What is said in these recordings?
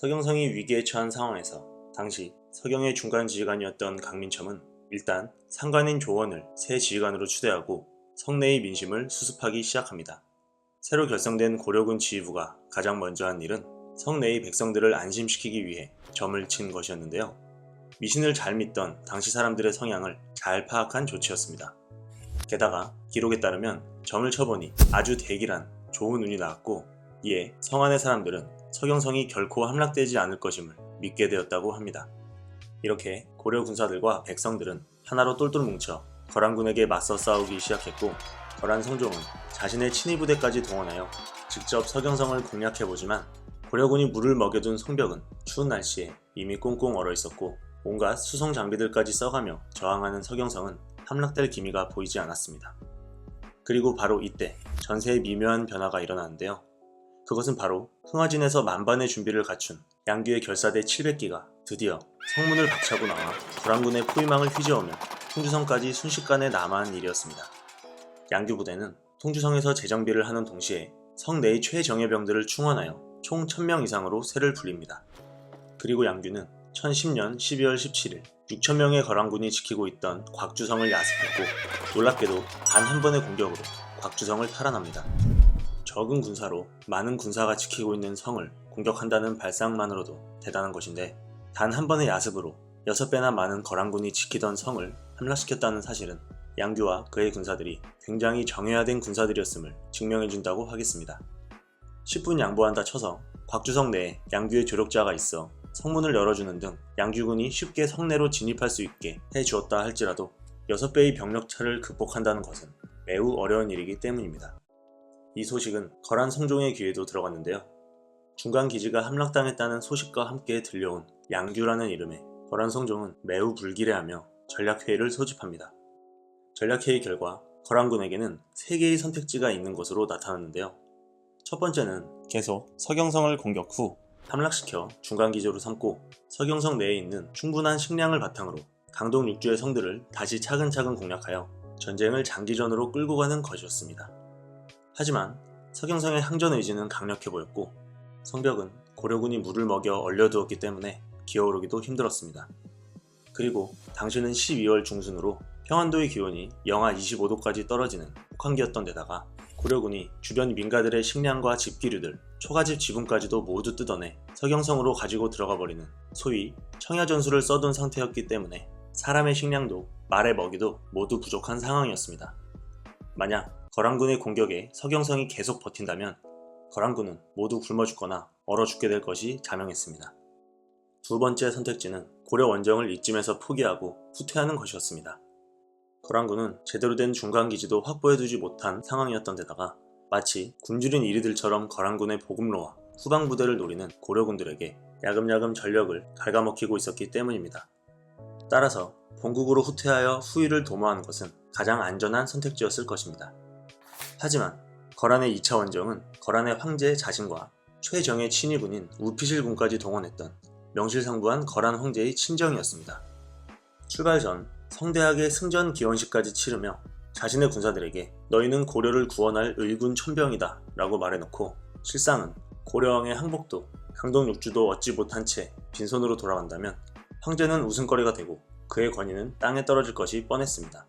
서경성이 위기에 처한 상황에서 당시 서경의 중간 지휘관이었던 강민첨은 일단 상관인 조원을 새 지휘관으로 추대하고 성내의 민심을 수습하기 시작합니다. 새로 결성된 고려군 지휘부가 가장 먼저 한 일은 성내의 백성들을 안심시키기 위해 점을 친 것이었는데요. 미신을 잘 믿던 당시 사람들의 성향을 잘 파악한 조치였습니다. 게다가 기록에 따르면 점을 쳐보니 아주 대기란 좋은 운이 나왔고 이에 성 안의 사람들은 서경성이 결코 함락되지 않을 것임을 믿게 되었다고 합니다. 이렇게 고려 군사들과 백성들은 하나로 똘똘 뭉쳐 거란군에게 맞서 싸우기 시작했고 거란 성종은 자신의 친위 부대까지 동원하여 직접 서경성을 공략해보지만 고려군이 물을 먹여둔 성벽은 추운 날씨에 이미 꽁꽁 얼어 있었고 온갖 수송 장비들까지 써가며 저항하는 서경성은 함락될 기미가 보이지 않았습니다. 그리고 바로 이때 전세의 미묘한 변화가 일어나는데요. 그것은 바로 흥화진에서 만반의 준비를 갖춘 양규의 결사대 700기가 드디어 성문을 박차고 나와 거란군의 포위망을 휘저으며 통주성까지 순식간에 남아한 일이었습니다. 양규 부대는 통주성에서 재정비를 하는 동시에 성 내의 최정예병들을 충원하여 총 1000명 이상으로 세를 불립니다. 그리고 양규는 1010년 12월 17일 6천명의 거란군이 지키고 있던 곽주성을 야습했고 놀랍게도 단 한 번의 공격으로 곽주성을 탈환합니다. 적은 군사로 많은 군사가 지키고 있는 성을 공격한다는 발상만으로도 대단한 것인데 단 한 번의 야습으로 6배나 많은 거란군이 지키던 성을 함락시켰다는 사실은 양규와 그의 군사들이 굉장히 정예화된 군사들이었음을 증명해준다고 하겠습니다. 10분 양보한다 쳐서 곽주성 내에 양규의 조력자가 있어 성문을 열어주는 등 양규군이 쉽게 성내로 진입할 수 있게 해주었다 할지라도 6배의 병력차를 극복한다는 것은 매우 어려운 일이기 때문입니다. 이 소식은 거란 성종의 귀에도 들어갔는데요. 중간 기지가 함락당했다는 소식과 함께 들려온 양규라는 이름에 거란 성종은 매우 불길해하며 전략회의를 소집합니다. 전략회의 결과 거란군에게는 3개의 선택지가 있는 것으로 나타났는데요. 첫 번째는 계속 서경성을 공격 후 함락시켜 중간기지로 삼고 서경성 내에 있는 충분한 식량을 바탕으로 강동 육주의 성들을 다시 차근차근 공략하여 전쟁을 장기전으로 끌고 가는 것이었습니다. 하지만 서경성의 항전 의지는 강력해 보였고 성벽은 고려군이 물을 먹여 얼려두었기 때문에 기어오르기도 힘들었습니다. 그리고 당시는 12월 중순으로 평안도의 기온이 영하 25도까지 떨어지는 혹한기였던 데다가 고려군이 주변 민가들의 식량과 집기류들, 초가집 지붕까지도 모두 뜯어내 서경성으로 가지고 들어가 버리는 소위 청야전술을 써둔 상태였기 때문에 사람의 식량도 말의 먹이도 모두 부족한 상황이었습니다. 만약 거란군의 공격에 서경성이 계속 버틴다면 거란군은 모두 굶어 죽거나 얼어 죽게 될 것이 자명했습니다. 두 번째 선택지는 고려 원정을 이쯤에서 포기하고 후퇴하는 것이었습니다. 거란군은 제대로 된 중간기지도 확보해두지 못한 상황이었던 데다가 마치 굶주린 이리들처럼 거란군의 보급로와 후방부대를 노리는 고려군들에게 야금야금 전력을 갉아먹히고 있었기 때문입니다. 따라서 본국으로 후퇴하여 후위를 도모하는 것은 가장 안전한 선택지였을 것입니다. 하지만 거란의 2차 원정은 거란의 황제 자신과 최정의 친위군인 우피실군까지 동원했던 명실상부한 거란 황제의 친정이었습니다. 출발 전 성대하게 승전 기원식까지 치르며 자신의 군사들에게 너희는 고려를 구원할 의군 천병이다 라고 말해놓고 실상은 고려왕의 항복도 강동 육주도 얻지 못한 채 빈손으로 돌아간다면 황제는 웃음거리가 되고 그의 권위는 땅에 떨어질 것이 뻔했습니다.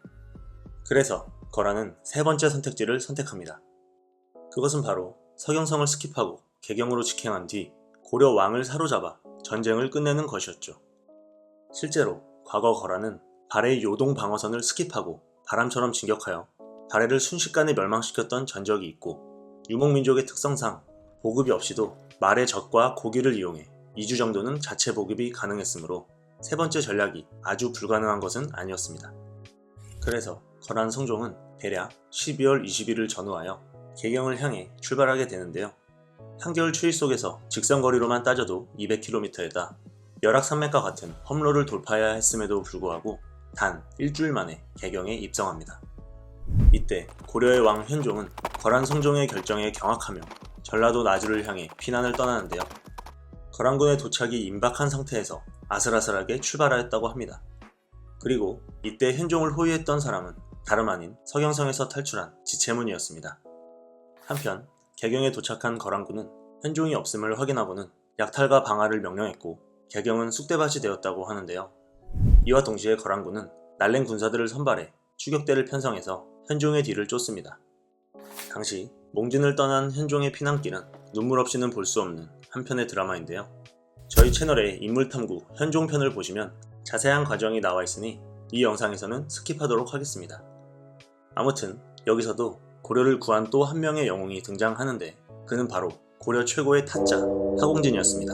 그래서 거란은 세 번째 선택지를 선택합니다. 그것은 바로 서경성을 스킵하고 개경으로 직행한 뒤 고려 왕을 사로잡아 전쟁을 끝내는 것이었죠. 실제로 과거 거란은 발해의 요동 방어선을 스킵하고 바람처럼 진격하여 발해를 순식간에 멸망시켰던 전적이 있고 유목민족의 특성상 보급이 없이도 말의 젖과 고기를 이용해 2주 정도는 자체 보급이 가능했으므로 세 번째 전략이 아주 불가능한 것은 아니었습니다. 그래서 거란 성종은 대략 12월 20일을 전후하여 개경을 향해 출발하게 되는데요. 한겨울 추위 속에서 직선거리로만 따져도 200km에다 열악산맥과 같은 험로를 돌파해야 했음에도 불구하고 단 일주일 만에 개경에 입성합니다. 이때 고려의 왕 현종은 거란 성종의 결정에 경악하며 전라도 나주를 향해 피난을 떠나는데요. 거란군의 도착이 임박한 상태에서 아슬아슬하게 출발하였다고 합니다. 그리고 이때 현종을 호위했던 사람은 다름 아닌 서경성에서 탈출한 지체문이었습니다. 한편 개경에 도착한 거란군은 현종이 없음을 확인하고는 약탈과 방화를 명령했고 개경은 쑥대밭이 되었다고 하는데요. 이와 동시에 거란군은 날랭 군사들을 선발해 추격대를 편성해서 현종의 뒤를 쫓습니다. 당시 몽진을 떠난 현종의 피난길은 눈물 없이는 볼 수 없는 한편의 드라마인데요. 저희 채널의 인물탐구 현종편을 보시면 자세한 과정이 나와 있으니 이 영상에서는 스킵하도록 하겠습니다. 아무튼 여기서도 고려를 구한 또 한 명의 영웅이 등장하는데 그는 바로 고려 최고의 타짜 하공진이었습니다.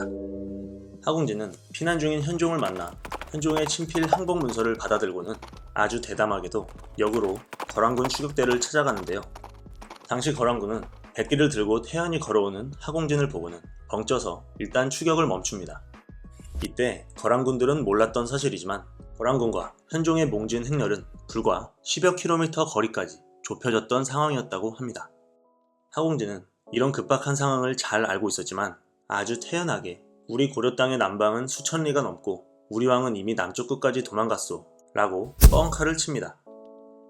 하공진은 피난 중인 현종을 만나 현종의 친필 항복 문서를 받아들고는 아주 대담하게도 역으로 거란군 추격대를 찾아가는데요. 당시 거란군은 백기를 들고 태연히 걸어오는 하공진을 보고는 벙쪄서 일단 추격을 멈춥니다. 이때 거란군들은 몰랐던 사실이지만 거란군과 현종의 몽진 행렬은 불과 10여 킬로미터 거리까지 좁혀졌던 상황이었다고 합니다. 하공진은 이런 급박한 상황을 잘 알고 있었지만 아주 태연하게 우리 고려 땅의 남방은 수천 리가 넘고 우리 왕은 이미 남쪽 끝까지 도망갔소 라고 뻥카를 칩니다.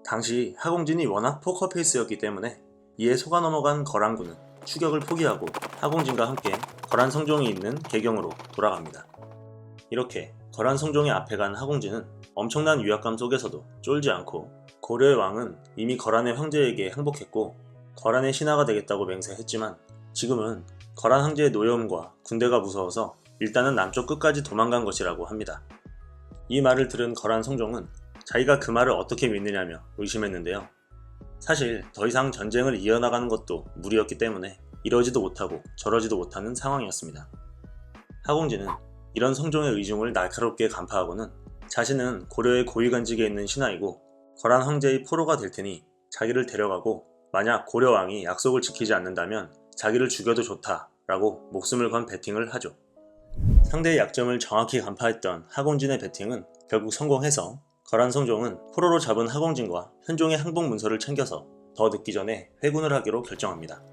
당시 하공진이 워낙 포커페이스였기 때문에 이에 속아 넘어간 거란군은 추격을 포기하고 하공진과 함께 거란 성종이 있는 개경으로 돌아갑니다. 이렇게 거란 성종의 앞에 간 하공진은 엄청난 위압감 속에서도 쫄지 않고 고려의 왕은 이미 거란의 황제에게 항복했고 거란의 신하가 되겠다고 맹세했지만 지금은 거란 황제의 노여움과 군대가 무서워서 일단은 남쪽 끝까지 도망간 것이라고 합니다. 이 말을 들은 거란 성종은 자기가 그 말을 어떻게 믿느냐며 의심했는데요. 사실 더 이상 전쟁을 이어나가는 것도 무리였기 때문에 이러지도 못하고 저러지도 못하는 상황이었습니다. 하공진은 이런 성종의 의중을 날카롭게 간파하고는 자신은 고려의 고위관직에 있는 신하이고 거란 황제의 포로가 될 테니 자기를 데려가고 만약 고려 왕이 약속을 지키지 않는다면 자기를 죽여도 좋다 라고 목숨을 건 베팅을 하죠. 상대의 약점을 정확히 간파했던 하공진의 베팅은 결국 성공해서 거란 성종은 포로로 잡은 하공진과 현종의 항복 문서를 챙겨서 더 늦기 전에 회군을 하기로 결정합니다.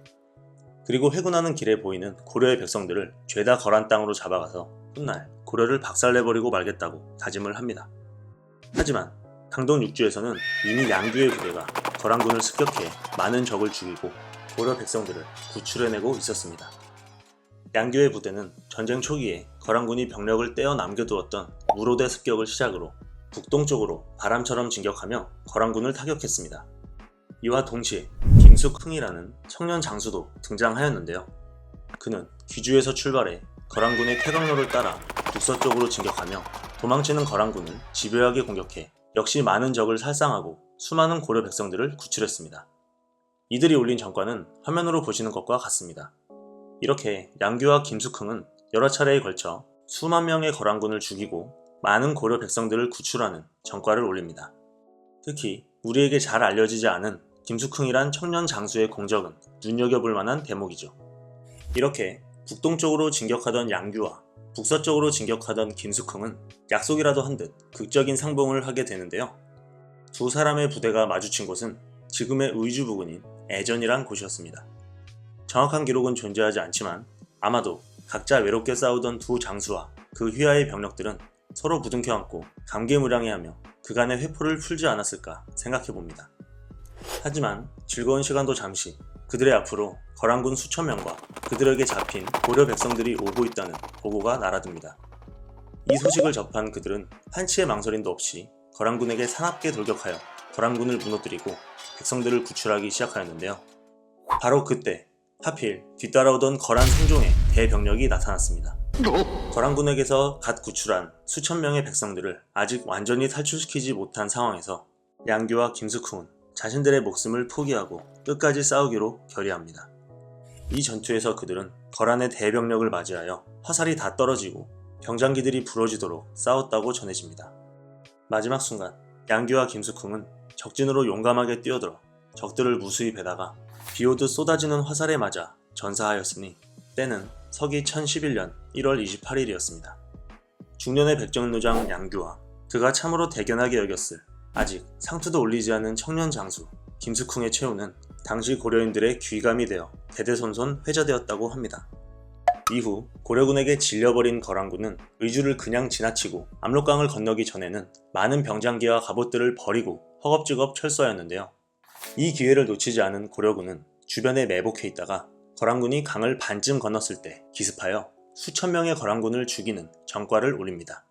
그리고 회군하는 길에 보이는 고려의 백성들을 죄다 거란 땅으로 잡아가서 훗날 고려를 박살내버리고 말겠다고 다짐을 합니다. 하지만 강동 육주에서는 이미 양규의 부대가 거란군을 습격해 많은 적을 죽이고 고려 백성들을 구출해내고 있었습니다. 양규의 부대는 전쟁 초기에 거란군이 병력을 떼어 남겨두었던 무로대 습격을 시작으로 북동쪽으로 바람처럼 진격하며 거란군을 타격했습니다. 이와 동시에 김숙흥이라는 청년 장수도 등장하였는데요. 그는 귀주에서 출발해 거란군의 쾌강로를 따라 북서쪽으로 진격하며 도망치는 거란군을 집요하게 공격해 역시 많은 적을 살상하고 수많은 고려 백성들을 구출했습니다. 이들이 올린 전과는 화면으로 보시는 것과 같습니다. 이렇게 양규와 김숙흥은 여러 차례에 걸쳐 수만 명의 거란군을 죽이고 많은 고려 백성들을 구출하는 전과를 올립니다. 특히 우리에게 잘 알려지지 않은 김숙흥이란 청년 장수의 공적은 눈여겨볼 만한 대목이죠. 이렇게 북동쪽으로 진격하던 양규와 북서쪽으로 진격하던 김숙흥은 약속이라도 한 듯 극적인 상봉을 하게 되는데요. 두 사람의 부대가 마주친 곳은 지금의 의주 부근인 애전이란 곳이었습니다. 정확한 기록은 존재하지 않지만 아마도 각자 외롭게 싸우던 두 장수와 그 휘하의 병력들은 서로 부둥켜 안고 감개무량해하며 그간의 회포를 풀지 않았을까 생각해봅니다. 하지만 즐거운 시간도 잠시 그들의 앞으로 거란군 수천 명과 그들에게 잡힌 고려 백성들이 오고 있다는 보고가 날아듭니다. 이 소식을 접한 그들은 한치의 망설임도 없이 거란군에게 사납게 돌격하여 거란군을 무너뜨리고 백성들을 구출하기 시작하였는데요. 바로 그때 하필 뒤따라오던 거란 생종의 대병력이 나타났습니다. 거란군에게서 갓 구출한 수천 명의 백성들을 아직 완전히 탈출시키지 못한 상황에서 양규와 김숙훈은 자신들의 목숨을 포기하고 끝까지 싸우기로 결의합니다. 이 전투에서 그들은 거란의 대병력을 맞이하여 화살이 다 떨어지고 병장기들이 부러지도록 싸웠다고 전해집니다. 마지막 순간 양규와 김숙흥은 적진으로 용감하게 뛰어들어 적들을 무수히 베다가 비오듯 쏟아지는 화살에 맞아 전사하였으니 때는 서기 1011년 1월 28일이었습니다. 중년의 백정노장 양규와 그가 참으로 대견하게 여겼을 아직 상투도 올리지 않은 청년 장수 김숙흥의 최후는 당시 고려인들의 귀감이 되어 대대손손 회자되었다고 합니다. 이후 고려군에게 질려버린 거란군은 의주를 그냥 지나치고 압록강을 건너기 전에는 많은 병장기와 갑옷들을 버리고 허겁지겁 철수하였는데요. 이 기회를 놓치지 않은 고려군은 주변에 매복해 있다가 거란군이 강을 반쯤 건넜을 때 기습하여 수천 명의 거란군을 죽이는 전과를 올립니다.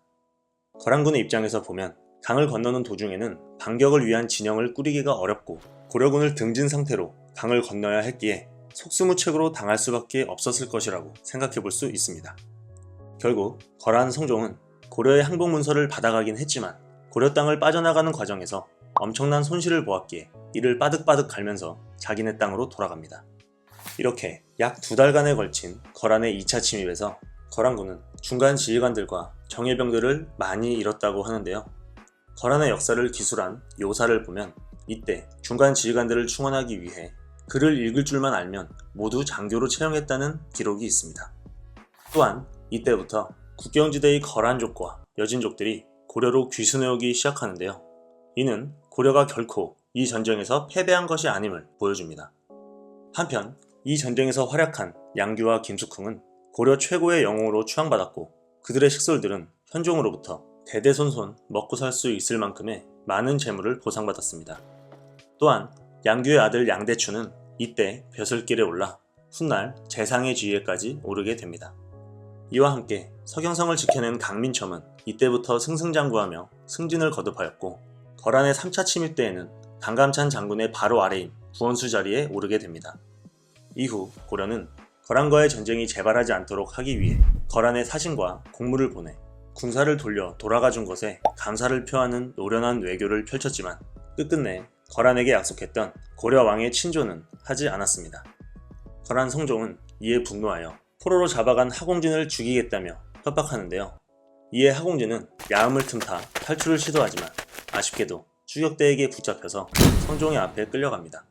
거란군의 입장에서 보면 강을 건너는 도중에는 반격을 위한 진영을 꾸리기가 어렵고 고려군을 등진 상태로 강을 건너야 했기에 속수무책으로 당할 수밖에 없었을 것이라고 생각해 볼 수 있습니다. 결국 거란 성종은 고려의 항복 문서를 받아가긴 했지만 고려 땅을 빠져나가는 과정에서 엄청난 손실을 보았기에 이를 빠득빠득 갈면서 자기네 땅으로 돌아갑니다. 이렇게 약 두 달간에 걸친 거란의 2차 침입에서 거란군은 중간 지휘관들과 정예병들을 많이 잃었다고 하는데요. 거란의 역사를 기술한 요사를 보면 이때 중간 지휘관들을 충원하기 위해 글을 읽을 줄만 알면 모두 장교로 채용했다는 기록이 있습니다. 또한 이때부터 국경지대의 거란족과 여진족들이 고려로 귀순해오기 시작하는데요. 이는 고려가 결코 이 전쟁에서 패배한 것이 아님을 보여줍니다. 한편 이 전쟁에서 활약한 양규와 김숙흥은 고려 최고의 영웅으로 추앙받았고 그들의 식솔들은 현종으로부터 대대손손 먹고 살 수 있을 만큼의 많은 재물을 보상받았습니다. 또한 양규의 아들 양대추는 이때 벼슬길에 올라 훗날 재상의 지위에까지 오르게 됩니다. 이와 함께 서경성을 지켜낸 강민첨은 이때부터 승승장구하며 승진을 거듭하였고 거란의 3차 침입 때에는 강감찬 장군의 바로 아래인 구원수 자리에 오르게 됩니다. 이후 고려는 거란과의 전쟁이 재발하지 않도록 하기 위해 거란의 사신과 공무를 보내 군사를 돌려 돌아가 준 것에 감사를 표하는 노련한 외교를 펼쳤지만 끝끝내 거란에게 약속했던 고려 왕의 친조는 하지 않았습니다. 거란 성종은 이에 분노하여 포로로 잡아간 하공진을 죽이겠다며 협박하는데요. 이에 하공진은 야음을 틈타 탈출을 시도하지만 아쉽게도 추격대에게 붙잡혀서 성종의 앞에 끌려갑니다.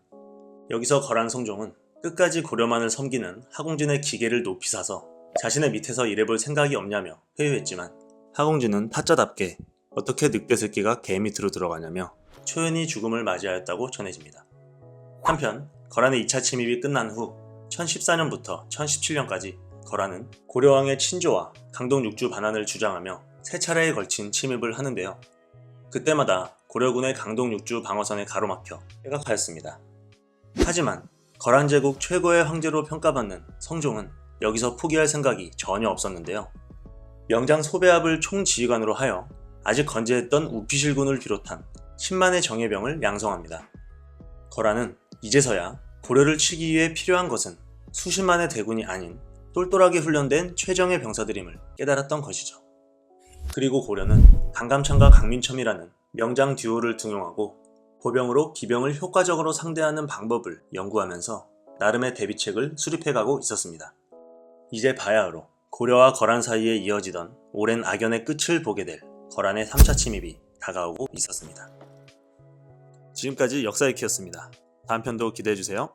여기서 거란 성종은 끝까지 고려만을 섬기는 하공진의 기계를 높이 사서 자신의 밑에서 일해볼 생각이 없냐며 회유했지만 하공진은 타짜답게 어떻게 늑대 새끼가 개 밑으로 들어가냐며 초연히 죽음을 맞이하였다고 전해집니다. 한편 거란의 2차 침입이 끝난 후 1014년부터 1017년까지 거란은 고려왕의 친조와 강동 육주 반환을 주장하며 세 차례에 걸친 침입을 하는데요. 그때마다 고려군의 강동 육주 방어선에 가로막혀 퇴각하였습니다. 하지만 거란 제국 최고의 황제로 평가받는 성종은 여기서 포기할 생각이 전혀 없었는데요. 명장 소배합을 총지휘관으로 하여 아직 건재했던 우피실군을 비롯한 10만의 정예병을 양성합니다. 거란은 이제서야 고려를 치기 위해 필요한 것은 수십만의 대군이 아닌 똘똘하게 훈련된 최정예 병사들임을 깨달았던 것이죠. 그리고 고려는 강감찬과 강민첨이라는 명장 듀오를 등용하고 보병으로 기병을 효과적으로 상대하는 방법을 연구하면서 나름의 대비책을 수립해가고 있었습니다. 이제 바야흐로 고려와 거란 사이에 이어지던 오랜 악연의 끝을 보게 될 거란의 3차 침입이 다가오고 있었습니다. 지금까지 역사의 키였습니다. 다음 편도 기대해주세요.